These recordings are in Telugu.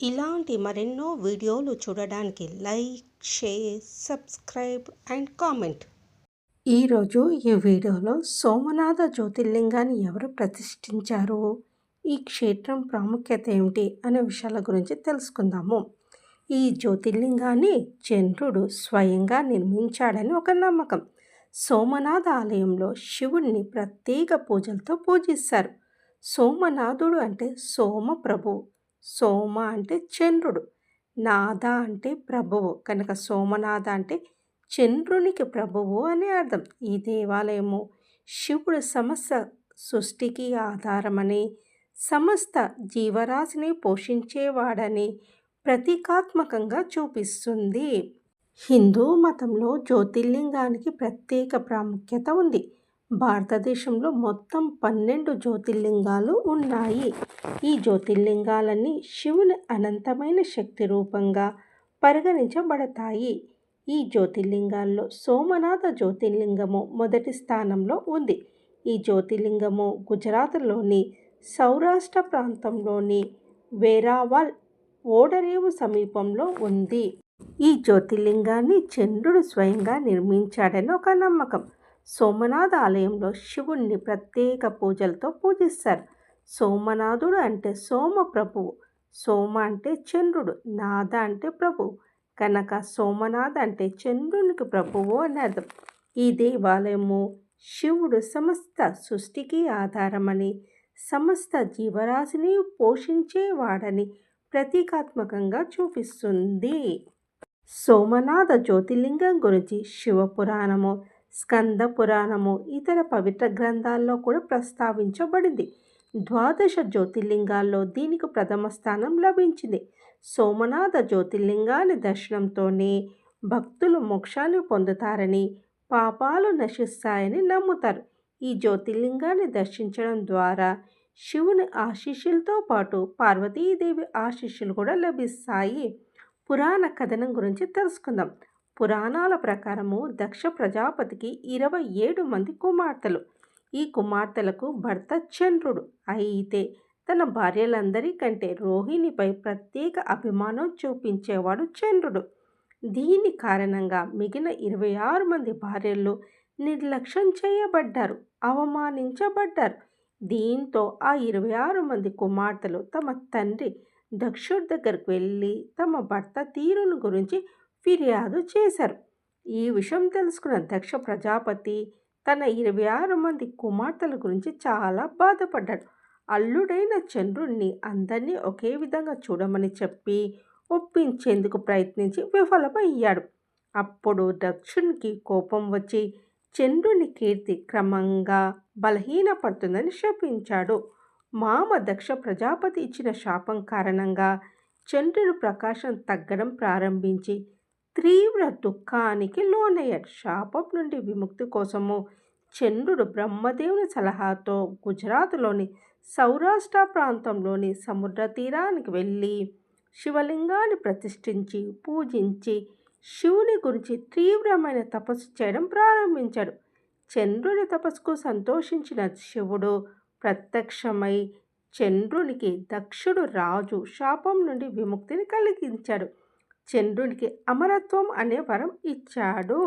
ఇలాంటి మరెన్నో వీడియోలు చూడడానికి like share subscribe and comment. ఈరోజు ఈ వీడియోలో సోమనాథ జ్యోతిర్లింగాన్ని ఎవరు ప్రతిష్ఠించారు? ఈ క్షేత్రం ప్రాముఖ్యత ఏమిటి? అనే విషయాల గురించి తెలుసుకుందాము. ఈ జ్యోతిర్లింగాన్ని చంద్రుడు స్వయంగా నిర్మించాడని ఒక నమ్మకం. సోమనాథ ఆలయంలో శివుణ్ణి ప్రత్యేక పూజలతో పూజిస్తారు. సోమనాథుడు అంటే సోమ ప్రభు సోమ అంటే చంద్రుడు. నాథ అంటే ప్రభువు. కనుక సోమనాథ అంటే చంద్రునికి ప్రభువు అని అర్థం. ఈ దేవాలయము శివుడు సమస్త సృష్టికి ఆధారమని సమస్త జీవరాశిని పోషించేవాడని ప్రతీకాత్మకంగా చూపిస్తుంది. హిందూ మతంలో జ్యోతిర్లింగానికి ప్రత్యేక ప్రాముఖ్యత ఉంది. భారతదేశంలో మొత్తం పన్నెండు జ్యోతిర్లింగాలు ఉన్నాయి. ఈ జ్యోతిర్లింగాలన్నీ శివుని అనంతమైన శక్తి రూపంగా పరిగణించబడతాయి. ఈ జ్యోతిర్లింగాల్లో సోమనాథ జ్యోతిర్లింగము మొదటి స్థానంలో ఉంది. ఈ జ్యోతిర్లింగము గుజరాత్లోని సౌరాష్ట్ర ప్రాంతంలోని వేరావాల్ ఓడరేవు సమీపంలో ఉంది. ఈ జ్యోతిర్లింగాన్ని చంద్రుడు స్వయంగా నిర్మించాడని ఒక నమ్మకం. సోమనాథ ఆలయంలో శివుణ్ణి ప్రత్యేక పూజలతో పూజిస్తారు. సోమనాథుడు అంటే సోమ ప్రభువు సోమ అంటే చంద్రుడు నాథ అంటే ప్రభువు. కనుక సోమనాథ అంటే చంద్రునికి ప్రభువు అని అర్థం. ఈ దేవాలయము శివుడు సమస్త సృష్టికి ఆధారమని సమస్త జీవరాశిని పోషించేవాడని ప్రతీకాత్మకంగా చూపిస్తుంది. సోమనాథ జ్యోతిర్లింగం గురించి శివపురాణము స్కంద పురాణము ఇతర పవిత్ర గ్రంథాల్లో కూడా ప్రస్తావించబడింది. ద్వాదశ జ్యోతిర్లింగాల్లో దీనికి ప్రథమ స్థానం లభించింది. సోమనాథ జ్యోతిర్లింగాన్ని దర్శనంతోనే భక్తులు మోక్షాన్ని పొందుతారని పాపాలు నశిస్తాయని నమ్ముతారు. ఈ జ్యోతిర్లింగాన్ని దర్శించడం ద్వారా శివుని ఆశీస్సులతో పాటు పార్వతీదేవి ఆశీస్సులు కూడా లభిస్తాయి. పురాణ కథనం గురించి తెలుసుకుందాం. పురాణాల ప్రకారము దక్ష ప్రజాపతికి ఇరవై ఏడు మంది కుమార్తెలు. ఈ కుమార్తెలకు భర్త చంద్రుడు. అయితే తన భార్యలందరికంటే రోహిణిపై ప్రత్యేక అభిమానం చూపించేవాడు చంద్రుడు. దీని కారణంగా మిగిలిన ఇరవై ఆరు మంది భార్యలు నిర్లక్ష్యం చేయబడ్డారు అవమానించబడ్డారు. దీంతో ఆ ఇరవై ఆరు మంది కుమార్తెలు తమ తండ్రి దక్షుడి దగ్గరకు వెళ్ళి తమ భర్త తీరును గురించి ఫిర్యాదు చేశారు. ఈ విషయం తెలుసుకున్న దక్ష ప్రజాపతి తన ఇరవై ఆరు మంది కుమార్తెల గురించి చాలా బాధపడ్డాడు. అల్లుడైన చంద్రుణ్ణి అందరినీ ఒకే విధంగా చూడమని చెప్పి ఒప్పించేందుకు ప్రయత్నించి విఫలమయ్యాడు. అప్పుడు దక్షునికి కోపం వచ్చి చంద్రుని కీర్తి క్రమంగా బలహీనపడుతుందని శపించాడు. మామ దక్ష ప్రజాపతి ఇచ్చిన శాపం కారణంగా చంద్రుని ప్రకాశం తగ్గడం ప్రారంభించి తీవ్ర దుఃఖానికి లోనయ్యాడు. శాపం నుండి విముక్తి కోసము చంద్రుడు బ్రహ్మదేవుని సలహాతో గుజరాత్లోని సౌరాష్ట్ర ప్రాంతంలోని సముద్ర తీరానికి వెళ్ళి శివలింగాన్ని ప్రతిష్ఠించి పూజించి శివుని గురించి తీవ్రమైన తపస్సు చేయడం ప్రారంభించాడు. చంద్రుని తపస్సుకు సంతోషించిన శివుడు ప్రత్యక్షమై చంద్రునికి దక్షుడు రాజు శాపం నుండి విముక్తిని కలిగించాడు. చంద్రునికి అమరత్వం అనే వరం ఇచ్చాడు.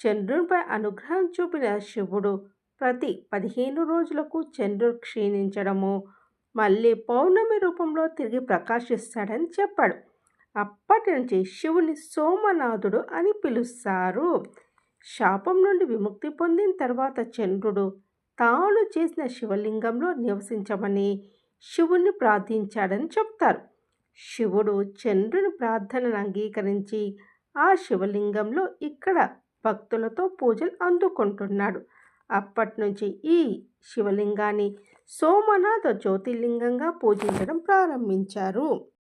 చంద్రునిపై అనుగ్రహం చూపిన శివుడు ప్రతి పదిహేను రోజులకు చంద్రుడు క్షీణించడము మళ్ళీ పౌర్ణమి రూపంలో తిరిగి ప్రకాశిస్తాడని చెప్పాడు. అప్పటి నుంచి శివుని సోమనాథుడు అని పిలుస్తారు. శాపం నుండి విముక్తి పొందిన తర్వాత చంద్రుడు తాను చేసిన శివలింగంలో నివసించమని శివుణ్ణి ప్రార్థించాడని చెప్తారు. శివుడు చంద్రుని ప్రార్థనను అంగీకరించి ఆ శివలింగంలో ఇక్కడ భక్తులతో పూజలు అందుకుంటున్నాడు. అప్పటి నుంచి ఈ శివలింగాన్ని సోమనాథ జ్యోతిర్లింగంగా పూజించడం ప్రారంభించారు.